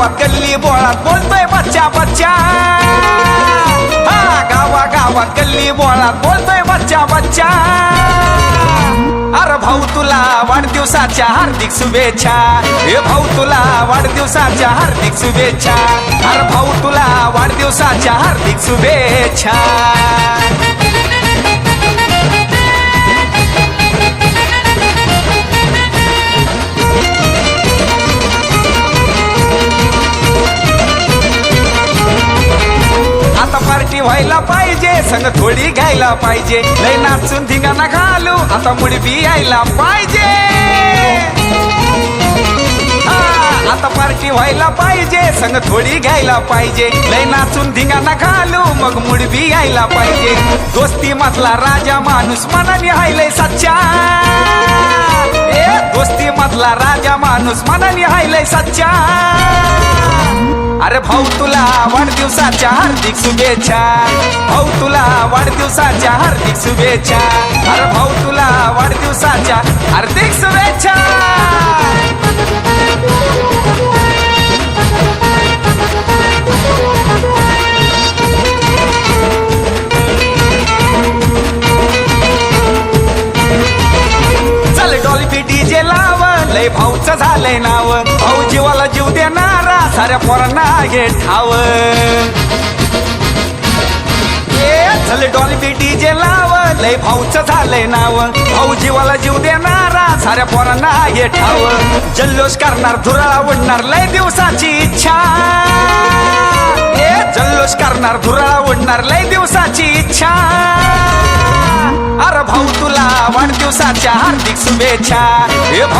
गावात गल्ली बोळात बोलतोय बच्चा बच्चा. हा गावा गावात गल्ली बोळात बोलतोय बच्चा बच्चा. अरे भाऊ तुला वाढदिवसाच्या हार्दिक शुभेच्छा. हे भाऊ तुला वाढदिवसाच्या हार्दिक शुभेच्छा. अरे भाऊ तुला वाढदिवसाच्या हार्दिक शुभेच्छा. पार्टी व्हायला पाहिजे संग थोडी घ्यायला पाहिजे. लय नाचून धिंगाणा घालू आता मुडबी यायला पाहिजे. आता पार्टी व्हायला पाहिजे संग थोडी घ्यायला पाहिजे. लय नाचून धिंगाणा घालू मग मुडबी यायला पाहिजे. दोस्ती मधला राजा माणूस मनाने हायलय सच्चा. ए दोस्ती मधला राजा माणूस मनाने हायलय सच्चा. अरे भाऊ तुला वाढदिवसाच्या हार्दिक शुभेच्छा. भाऊ तुला वाढदिवसाच्या हार्दिक शुभेच्छा. अरे भाऊ तुला वाढदिवसाच्या हार्दिक शुभेच्छा. चल डॉल्बी डीजे लाव लय भाऊचं झालंय नाव. भाऊ जीवाला जीव देणार साऱ्या पोरांना घे ठाव. चल चल डॉल्बी जे लाव लय भाऊच झालंय नाव. भाऊ जीवाला जीव देणारा साऱ्या पोरांना घे ठाव. जल्लोष करणार धुराळा उडणार लय दिवसाची इच्छा. जल्लोष करणार धुराळा उडणार लय दिवसाची इच्छा. अरे भाऊ तुला वाढदिवसाच्या हार्दिक शुभेच्छा. हे भाऊ